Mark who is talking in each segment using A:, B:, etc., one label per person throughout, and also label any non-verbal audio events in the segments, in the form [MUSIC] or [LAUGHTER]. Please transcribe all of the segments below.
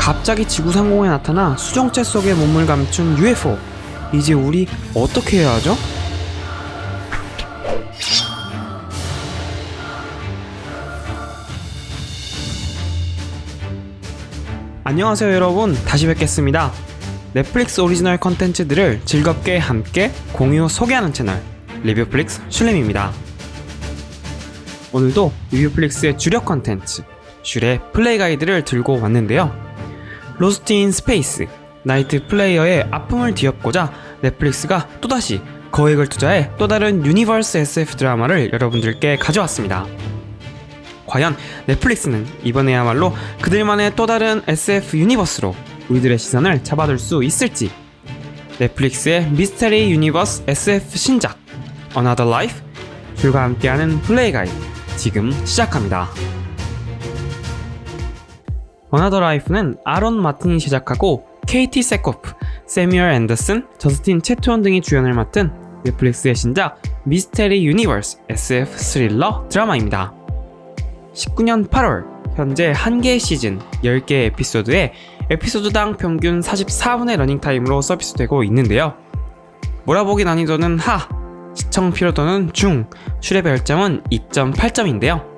A: 갑자기 지구 상공에 나타나 수정체 속에 몸을 감춘 UFO. 이제 우리 어떻게 해야 하죠? 안녕하세요 여러분 다시 뵙겠습니다 넷플릭스 오리지널 컨텐츠들을 즐겁게 함께 공유 소개하는 채널 리뷰플릭스 슐렘입니다 오늘도 리뷰플릭스의 주력 컨텐츠 슐의 플레이 가이드를 들고 왔는데요 로스트 인 스페이스 나이트 플레이어의 아픔을 뒤엎고자 넷플릭스가 또다시 거액을 투자해 또 다른 유니버스 SF 드라마를 여러분들께 가져왔습니다 과연 넷플릭스는 이번에야말로 그들만의 또 다른 SF 유니버스로 우리들의 시선을 잡아둘 수 있을지 넷플릭스의 미스테리 유니버스 SF 신작 Another Life 줄과 함께하는 플레이 가이드 지금 시작합니다. Another Life는 아론 마틴이 제작하고 케이티 세코프, 세뮤얼 앤더슨, 저스틴 채트원 등이 주연을 맡은 넷플릭스의 신작 미스테리 유니버스 SF 스릴러 드라마입니다. 19년 8월 현재 한 개의 시즌 10개 에피소드에 에피소드당 평균 44분의 러닝타임으로 서비스되고 있는데요. 몰아보기 난이도는 하, 시청 피로도는 중, 슈레 별점은 2.8점인데요.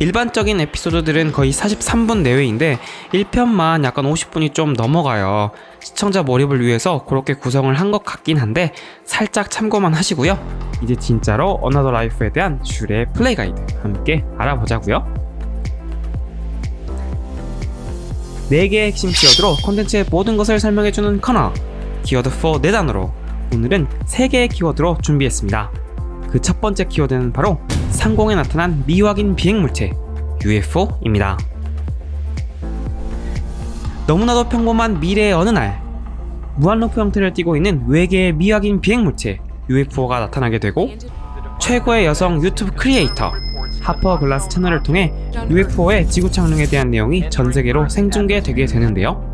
A: 일반적인 에피소드들은 거의 43분 내외인데 1편만 약간 50분이 좀 넘어가요. 시청자 몰입을 위해서 그렇게 구성을 한 것 같긴 한데 살짝 참고만 하시고요. 이제 진짜로 어나더 라이프에 대한 슈레 플레이 가이드 함께 알아보자고요. 4개의 핵심 키워드로 콘텐츠의 모든 것을 설명해주는 코너 키워드 4 4단어로 오늘은 3개의 키워드로 준비했습니다. 그 첫 번째 키워드는 바로 상공에 나타난 미확인 비행물체 UFO입니다. 너무나도 평범한 미래의 어느 날 무한루프 형태를 띠고 있는 외계의 미확인 비행물체 UFO가 나타나게 되고 최고의 여성 유튜브 크리에이터 하퍼 글라스 채널을 통해 UFO의 지구 착륙에 대한 내용이 전 세계로 생중계되게 되는데요.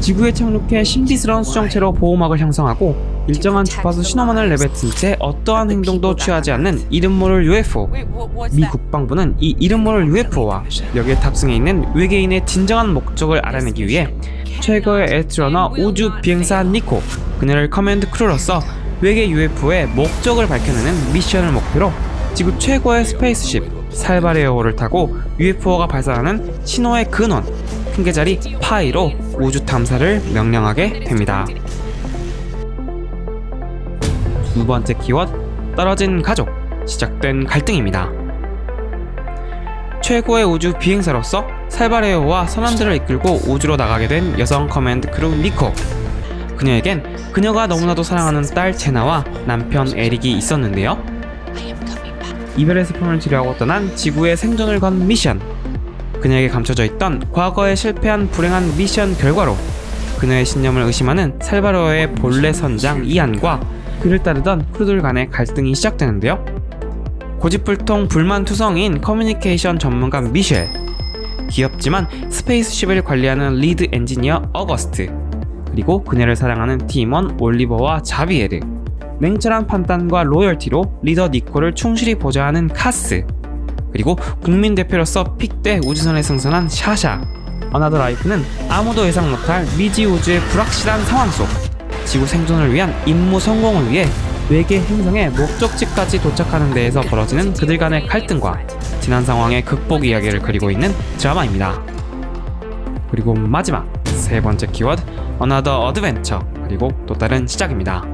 A: 지구에 착륙해 신비스러운 수정체로 보호막을 형성하고 일정한 주파수 신호만을 내뱉은 채 어떠한 행동도 취하지 않는 이름 모를 UFO. 미 국방부는 이 이름 모를 UFO와 여기에 탑승해 있는 외계인의 진정한 목적을 알아내기 위해 최고의 에스트러너 우주 비행사 니코 그녀를 커맨드 크루로서 외계 UFO의 목적을 밝혀내는 미션을 목표로 지구 최고의 스페이스십 살바레오를 타고 UFO가 발사하는 신호의 근원 핑계자리 파이로 우주 탐사를 명령하게 됩니다. 두 번째 키워드 떨어진 가족 시작된 갈등입니다. 최고의 우주 비행사로서 살바레오와 선원들을 이끌고 우주로 나가게 된 여성 커맨드 크루 니코. 그녀에겐 그녀가 너무나도 사랑하는 딸 제나와 남편 에릭이 있었는데요. 슬픔을 치료하고 떠난 지구의 생존을 건 미션. 그녀에게 감춰져 있던 과거에 실패한 불행한 미션 결과로 그녀의 신념을 의심하는 살바레오의 본래 선장 이안과 그를 따르던 크루들 간의 갈등이 시작되는데요. 고집불통 불만투성인 커뮤니케이션 전문가 미셸, 귀엽지만 스페이스십을 관리하는 리드 엔지니어 어거스트, 그리고 그녀를 사랑하는 팀원 올리버와 자비에르, 냉철한 판단과 로열티로 리더 니코를 충실히 보좌하는 카스, 그리고 국민 대표로서 픽대 우주선에 승선한 샤샤. 어나더 라이프는 아무도 예상 못할 미지 우주의 불확실한 상황 속 지구 생존을 위한 임무 성공을 위해 외계 행성의 목적지까지 도착하는 데에서 벌어지는 그들 간의 갈등과 지난 상황의 극복 이야기를 그리고 있는 드라마입니다. 그리고 마지막 세 번째 키워드 Another Adventure 그리고 또 다른 시작입니다.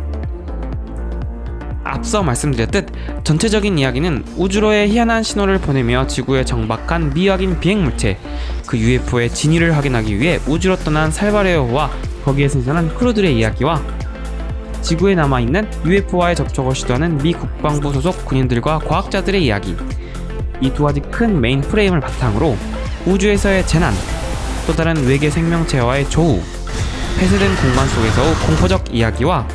A: 앞서 말씀드렸듯 전체적인 이야기는 우주로의 희한한 신호를 보내며 지구에 정박한 미확인 비행물체 그 UFO의 진위를 확인하기 위해 우주로 떠난 살바레오와 거기에 승선한 크루들의 이야기와 지구에 남아있는 UFO와의 접촉을 시도하는 미 국방부 소속 군인들과 과학자들의 이야기 이 두 가지 큰 메인 프레임을 바탕으로 우주에서의 재난 또 다른 외계 생명체와의 조우 폐쇄된 공간 속에서의 공포적 이야기와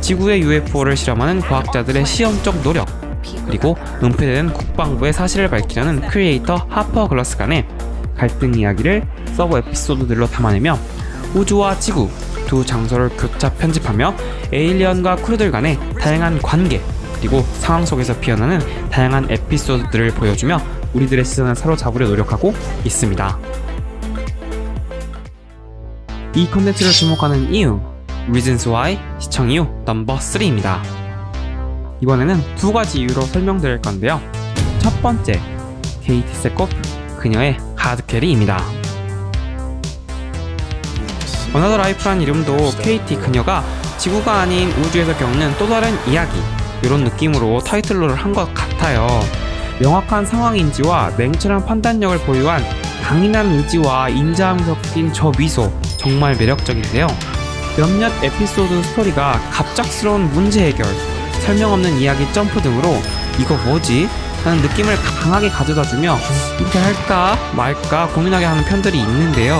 A: 지구의 UFO를 실험하는 과학자들의 시험적 노력 그리고 은폐되는 국방부의 사실을 밝히려는 크리에이터 하퍼 글러스 간의 갈등 이야기를 서브 에피소드들로 담아내며 우주와 지구 두 장소를 교차 편집하며 에일리언과 크루들 간의 다양한 관계 그리고 상황 속에서 피어나는 다양한 에피소드들을 보여주며 우리들의 시선을 사로잡으려 노력하고 있습니다. 이 컨텐츠를 주목하는 이유 Reasons Why 시청 이유 넘버 3입니다. 이번에는 두 가지 이유로 설명드릴 건데요. 첫 번째, 케이티 세코프 그녀의 하드캐리입니다. 어나더 라이프란 이름도 KT 그녀가 지구가 아닌 우주에서 겪는 또 다른 이야기 이런 느낌으로 타이틀로를 한 것 같아요. 명확한 상황인지와 냉철한 판단력을 보유한 강인한 의지와 인자함이 섞인 저 미소 정말 매력적인데요. 몇몇 에피소드 스토리가 갑작스러운 문제 해결, 설명 없는 이야기 점프 등으로 이거 뭐지? 하는 느낌을 강하게 가져다 주며 이렇게 할까 말까 고민하게 하는 편들이 있는데요.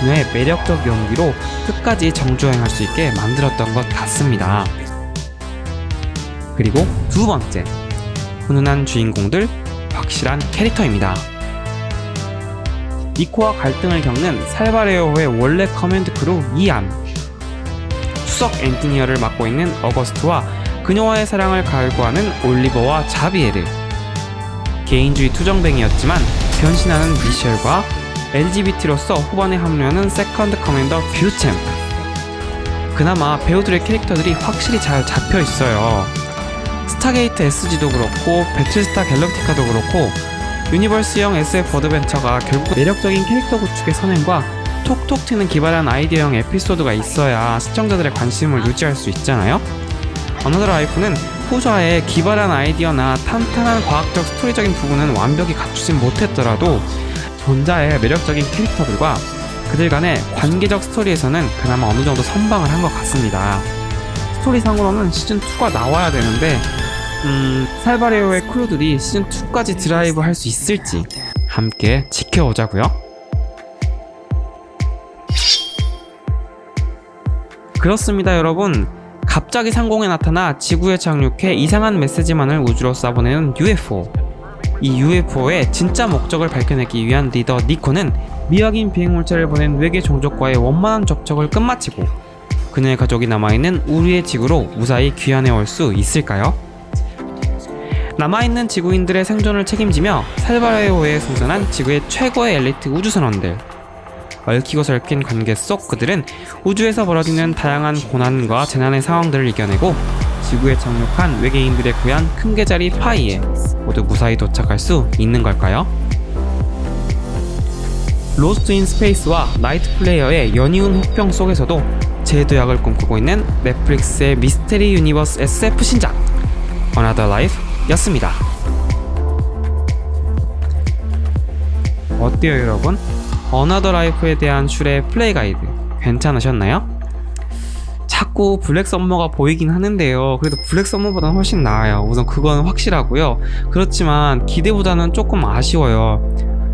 A: 그녀의 매력적 연기로 끝까지 정주행할 수 있게 만들었던 것 같습니다. 그리고 두 번째, 훈훈한 주인공들, 확실한 캐릭터입니다. 니코와 갈등을 겪는 살바레오의 원래 커맨드 크루 이안, 수석 엔지니어를 맡고 있는 어거스트와 그녀와의 사랑을 갈구하는 올리버와 자비에르, 개인주의 투정뱅이였지만 변신하는 미셸과 LGBT로서 후반에 합류하는 세컨드 커맨더 뷰챔프. 그나마 배우들의 캐릭터들이 확실히 잘 잡혀 있어요. 스타게이트 SG도 그렇고 배틀스타 갤럭티카도 그렇고 유니버스형 SF 어드벤처가 결국 매력적인 캐릭터 구축의 선행과 톡톡 튀는 기발한 아이디어형 에피소드가 있어야 시청자들의 관심을 유지할 수 있잖아요. 어너더 라이프는 후자의 기발한 아이디어나 탄탄한 과학적 스토리적인 부분은 완벽히 갖추진 못했더라도 전자의 매력적인 캐릭터들과 그들 간의 관계적 스토리에서는 그나마 어느 정도 선방을 한 것 같습니다. 스토리상으로는 시즌2가 나와야 되는데, 음, 살바레오의 크루들이 시즌 2까지 드라이브 할 수 있을지 함께 지켜보자고요. 그렇습니다, 여러분. 갑자기 상공에 나타나 지구에 착륙해 이상한 메시지만을 우주로 쏴보내는 UFO. 이 UFO의 진짜 목적을 밝혀내기 위한 리더 니코는 미확인 비행 물체를 보낸 외계 종족과의 원만한 접촉을 끝마치고 그녀의 가족이 남아있는 우리의 지구로 무사히 귀환해 올 수 있을까요? 남아있는 지구인들의 생존을 책임지며 살바레오에 승선한 지구의 최고의 엘리트 우주선원들 얽히고 설킨 관계 속 그들은 우주에서 벌어지는 다양한 고난과 재난의 상황들을 이겨내고 지구에 착륙한 외계인들의 고향 큰 계자리 파이에 모두 무사히 도착할 수 있는 걸까요? 로스트 인 스페이스와 나이트 플레이어의 연이은 혹평 속에서도 재도약을 꿈꾸고 있는 넷플릭스의 미스테리 유니버스 SF 신작 Another Life 였습니다. 어때요 여러분? Another Life에 대한 슐의 플레이 가이드 괜찮으셨나요? 자꾸 블랙 썸머가 보이긴 하는데요. 그래도 블랙 썸머보다는 훨씬 나아요. 우선 그건 확실하고요. 그렇지만 기대보다는 조금 아쉬워요.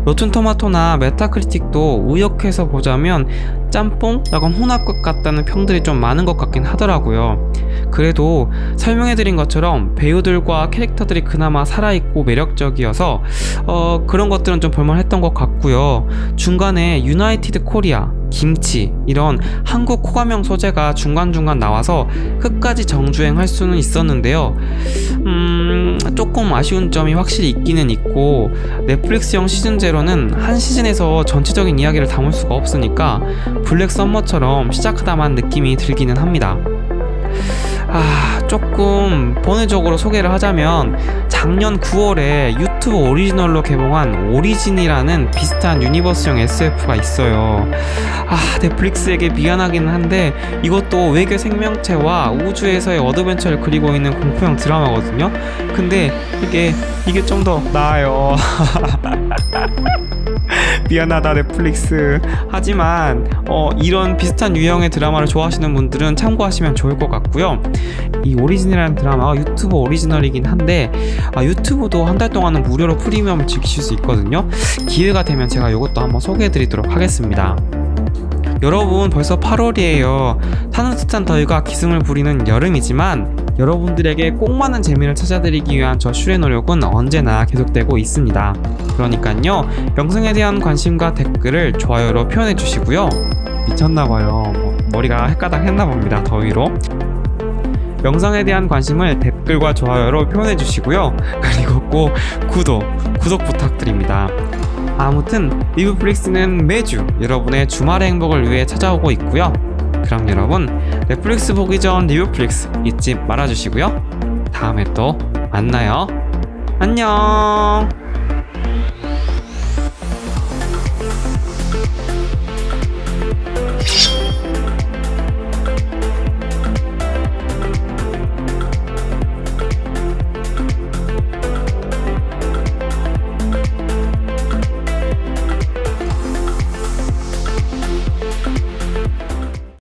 A: 로튼 토마토나 메타크리틱도 의역해서 보자면 짬뽕? 약간 혼합것 같다는 평들이 좀 많은 것 같긴 하더라고요. 그래도 설명해드린 것처럼 배우들과 캐릭터들이 그나마 살아있고 매력적이어서 어, 그런 것들은 좀 볼만했던 것 같고요. 중간에 유나이티드 코리아, 김치 이런 한국 호감형 소재가 중간중간 나와서 끝까지 정주행할 수는 있었는데요. 음, 조금 아쉬운 점이 확실히 있기는 있고 넷플릭스형 시즌 제로는 한 시즌에서 전체적인 이야기를 담을 수가 없으니까 블랙 썸머처럼 시작하다만 느낌이 들기는 합니다. 아, 조금 번외적으로 소개를 하자면 작년 9월에 유튜브 오리지널로 개봉한 오리진이라는 비슷한 유니버스형 SF가 있어요. 아, 넷플릭스에게 미안하기는 한데 이것도 외계 생명체와 우주에서의 어드벤처를 그리고 있는 공포형 드라마거든요. 근데 이게 이게 좀 더 나아요. [LAUGHS] 미안하다 넷플릭스. 하지만 어, 이런 비슷한 유형의 드라마를 좋아하시는 분들은 참고하시면 좋을 것 같고요. 이 오리진이라는 드라마가 유튜브 오리지널이긴 한데 아, 유튜브도 한 달 동안은 무료로 프리미엄을 즐기실 수 있거든요. 기회가 되면 제가 이것도 한번 소개해드리도록 하겠습니다. 여러분 벌써 8월이에요. 타는 듯한 더위가 기승을 부리는 여름이지만 여러분들에게 꼭 맞는 재미를 찾아드리기 위한 저 슈의 노력은 언제나 계속되고 있습니다. 그러니까요 영상에 대한 관심과 댓글을 좋아요로 표현해 주시고요. 미쳤나봐요. 뭐, 머리가 헷가닥 했나 봅니다. 더위로. 영상에 대한 관심을 댓글과 좋아요로 표현해 주시고요. 그리고 꼭 구독, 구독 부탁드립니다. 아무튼 리뷰플릭스는 매주 여러분의 주말의 행복을 위해 찾아오고 있고요. 그럼 여러분 넷플릭스 보기 전 리뷰플릭스 잊지 말아주시고요. 다음에 또 만나요. 안녕.